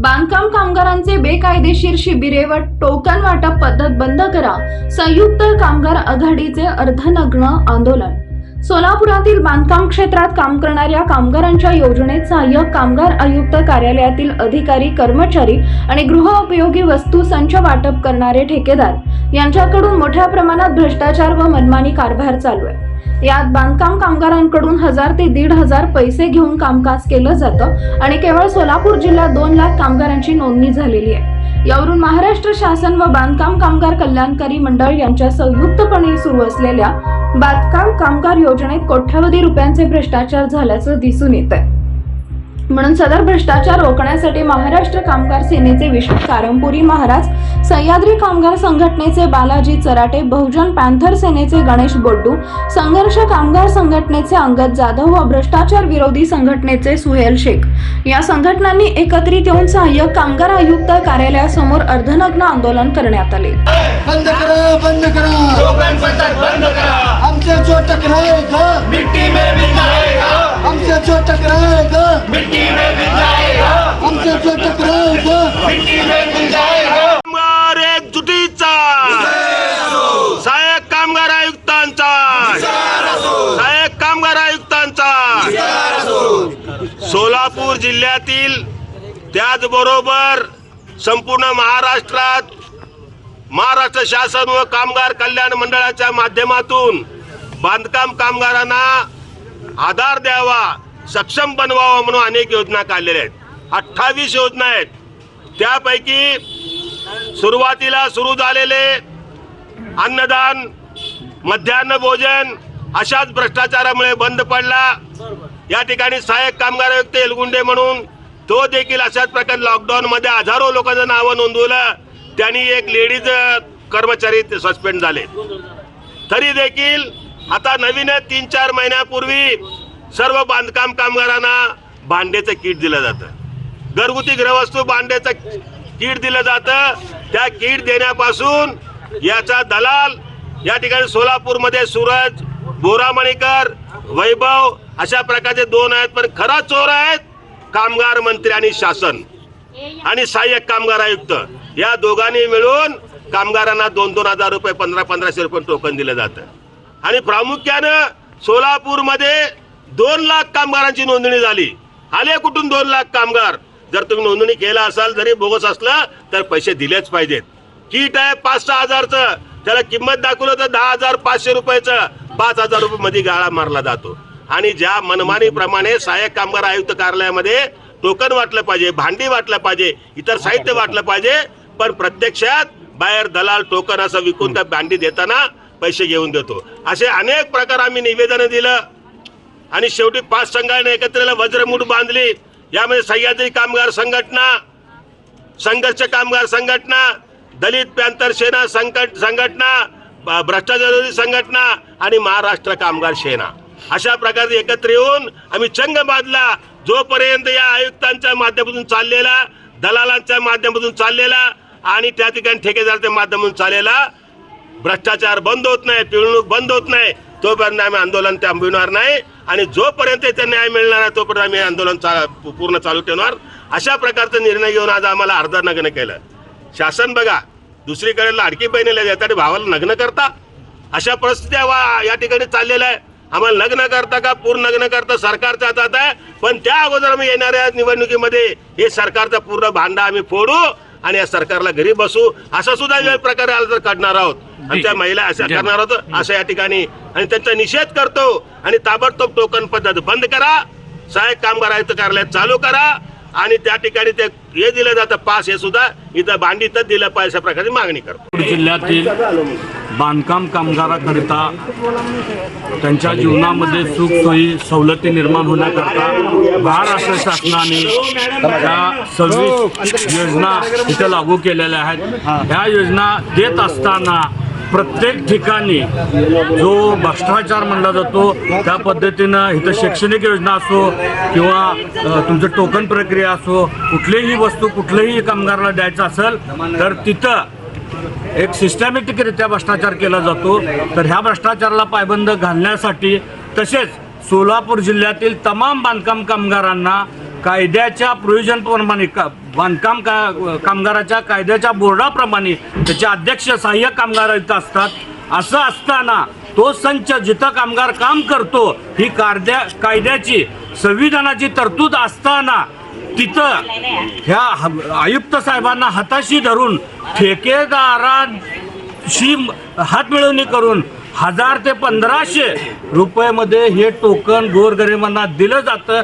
बांधकाम कामगारांचे बेकायदेशीर शिबिरे व टोकन वाटप पद्धत बंद करा. संयुक्त कामगार आघाडीचे अर्धनग्न आंदोलन. सोलापुरातील बांधकाम क्षेत्रात काम करणाऱ्या कामगारांच्या योजनेत सहाय्यक कामगार आयुक्त कार्यालयातील अधिकारी कर्मचारी आणि गृहोपयोगी वस्तू संच वाटप करणारे ठेकेदार यांच्याकडून मोठ्या प्रमाणात भ्रष्टाचार व मनमानी कारभार चालू आहे. यात बांधकाम कामगारांकडून हजार ते दीड हजार पैसे घेऊन कामकाज केलं जातं आणि केवळ सोलापूर जिल्ह्यात दोन लाख कामगारांची नोंदणी झालेली आहे. यावरून महाराष्ट्र शासन व बांधकाम कामगार कल्याणकारी मंडळ यांच्या संयुक्तपणे सुरू असलेल्या बांधकाम कामगार योजनेत कोट्यावधी रुपयांचे भ्रष्टाचार झाल्याचं दिसून येत आहे म्हणून सदर भ्रष्टाचार रोखण्यासाठी महाराष्ट्र कामगार सेनेचे विष्णू कारंपुरी महाराज सह्याद्री कामगार संघटनेचे बालाजी चराटे बहुजन पॅन्थर सेनेचे गणेश बोड्डू संघर्ष कामगार संघटनेचे अंगद जाधव व भ्रष्टाचार विरोधी संघटनेचे सुहेल शेख. या संघटनांनी एकत्रित येऊन सहाय्यक कामगार आयुक्त कार्यालयासमोर अर्धनग्न आंदोलन करण्यात आले. बंद करा बंद करा. हमसे जो टकराएगा मिट्टी में मिल जाएगा हमसे जो टकराएगा मिट्टी में मिल जाएगा हमसे जो टकराएगा मिट्टी में मिल जाएगा कामगार एकजुटीचा सहाय्यक कामगार आयुक्तांचा. सहाय्यक कामगार आयुक्तांचा. सोलापूर जिल्ह्यातील त्याचबरोबर संपूर्ण महाराष्ट्रात महाराष्ट्र शासन व कामगार कल्याण मंडळाच्या माध्यमातून बांधकाम कामगारांना आधार द्यावा. सक्षम बनवावं म्हणून अनेक योजना काढलेल्या आहेत. अठ्ठावीस योजना आहेत. त्यापैकी सुरुवातीला सुरू झालेले अन्नदान मध्यान्ह भोजन अशाच भ्रष्टाचारामुळे बंद पडला. या ठिकाणी सहाय्यक कामगार आयुक्त एलगुंडे म्हणून तो देखील अशाच प्रकारे लॉकडाऊन मध्ये हजारो लोकांचं नावं नोंदवलं. त्यांनी एक लेडीज कर्मचारी सस्पेंड झाले. तरी देखील आता नवीन तीन चार महिन्यापूर्वी सर्व बांधकाम कामगारांना भांड्याचं किट दिलं जातं. घरगुती गृहवस्तू भांड्याचं किट दिलं जातं. त्या किट देण्यापासून याचा दलाल या ठिकाणी सोलापूरमध्ये सूरज बोरामणीकर वैभव अशा प्रकारचे दोन आहेत. पण खरा चोर आहेत कामगार मंत्री आणि शासन आणि सहाय्यक कामगार आयुक्त. या दोघांनी मिळून कामगारांना दोन दोन हजार रुपये पंधरा पंधराशे रुपये टोकन दिलं जातं. आणि प्रामुख्यानं सोलापूरमध्ये दोन लाख कामगारांची नोंदणी झाली. आले कुठून दोन लाख कामगार? जर तुम्ही नोंदणी केला असाल जरी बोगस असलं तर पैसे दिलेच पाहिजेत. किट आहे पाच सहा हजारचं. त्याला किंमत दाखवलं तर दहा हजार पाचशे रुपयाचं. पाच हजार रुपये मध्ये गाळा मारला जातो. आणि ज्या मनमानीप्रमाणे सहाय्यक कामगार आयुक्त कार्यालयामध्ये टोकन वाटलं पाहिजे भांडी वाटलं पाहिजे इतर साहित्य वाटलं पाहिजे पण प्रत्यक्षात बाहेर दलाल टोकन असं विकून त्या भांडी देताना पैसे घेऊन देतो. असे अनेक प्रकार आम्ही निवेदन दिलं. आणि शेवटी पाच संघाने एकत्र वज्रमूठ बांधली. यामध्ये सह्याद्री कामगार संघटना संघर्ष कामगार संघटना दलित पॅंथर सेना संकट संघटना भ्रष्टाचारी भ्रष्टाचार संघटना आणि महाराष्ट्र कामगार सेना. अशा प्रकारे एकत्र येऊन आम्ही चंग बांधला जोपर्यंत या आयुक्तांच्या माध्यमातून चाललेला दलालांच्या माध्यमातून चाललेला आणि त्या ठिकाणी ठेकेदारच्या माध्यमातून चाललेला भ्रष्टाचार बंद होत नाही पिळवणूक बंद होत नाही तोपर्यंत आम्ही आंदोलन थांबविणार नाही आणि जोपर्यंत इथे न्याय मिळणार आहे तोपर्यंत आम्ही आंदोलन चा- पूर्ण चालू ठेवणार. अशा प्रकारचा निर्णय घेऊन आज आम्हाला अर्धा नग्न केलं. शासन बघा दुसरीकडे लाडकी बहिणीला देतात भावाला नग्न करता. अशा परिस्थिती वा- या ठिकाणी चाललेल्या आहे. आम्हाला लग्न करता का पूर्ण लग्न करता सरकारच्या हातात आहे. पण त्या अगोदर आम्ही येणाऱ्या निवडणुकीमध्ये हे सरकारचा पूर्ण भांडा आम्ही फोडू आणि या सरकारला घरी बसू. असा सुद्धा प्रकारे आला तर काढणार आहोत. आणि त्या महिला अशा करणार आहोत असं या ठिकाणी. आणि त्यांचा निषेध करतो आणि ताबडतोब टोकन पद्धत बंद करा. सहाय्यक कामगार आयुक्त कार्यालय चालू करा. आणि त्या ठिकाणी ते हे दिलं जातं पास हे सुद्धा. इथं भांडीतच दिलं पाहिजे अशा प्रकारची मागणी करतो. जिल्ह्यातील बांधकाम कामगाराकरिता त्यांच्या जीवनामध्ये सुख सोयी सवलती निर्माण होण्याकरता महाराष्ट्र शासनाने त्या सव्वीस योजना इथं लागू केलेल्या आहेत. ह्या योजना देत असताना प्रत्येक ठिकाणी जो भ्रष्टाचार म्हणला जातो त्या पद्धतीनं इथं शैक्षणिक योजना असो किंवा तुमचं टोकन प्रक्रिया असो कुठलीही वस्तू कुठल्याही कामगाराला द्यायचं असेल तर तिथं एक सिस्टमॅटिकरित्या भ्रष्टाचार केला जातो. तर ह्या भ्रष्टाचाराला पायबंद घालण्यासाठी तसेच सोलापूर जिल्ह्यातील तमाम बांधकाम कामगारांना कायद्याच्या प्रयोजनप्रमाणे का बांधकाम का कामगाराच्या कायद्याच्या बोर्डाप्रमाणे त्याचे अध्यक्ष सहाय्यक कामगार इथं असतात. असं असताना तो संच जिथं कामगार काम करतो ही कायद्या कायद्याची संविधानाची तरतूद असताना तिथं ह्या आयुक्त साहेबांना हाताशी धरून ठेकेदारांशी हात मिळवणी करून हजार ते पंधराशे रुपयामध्ये हे टोकन गोरगरिबांना दिलं जातं.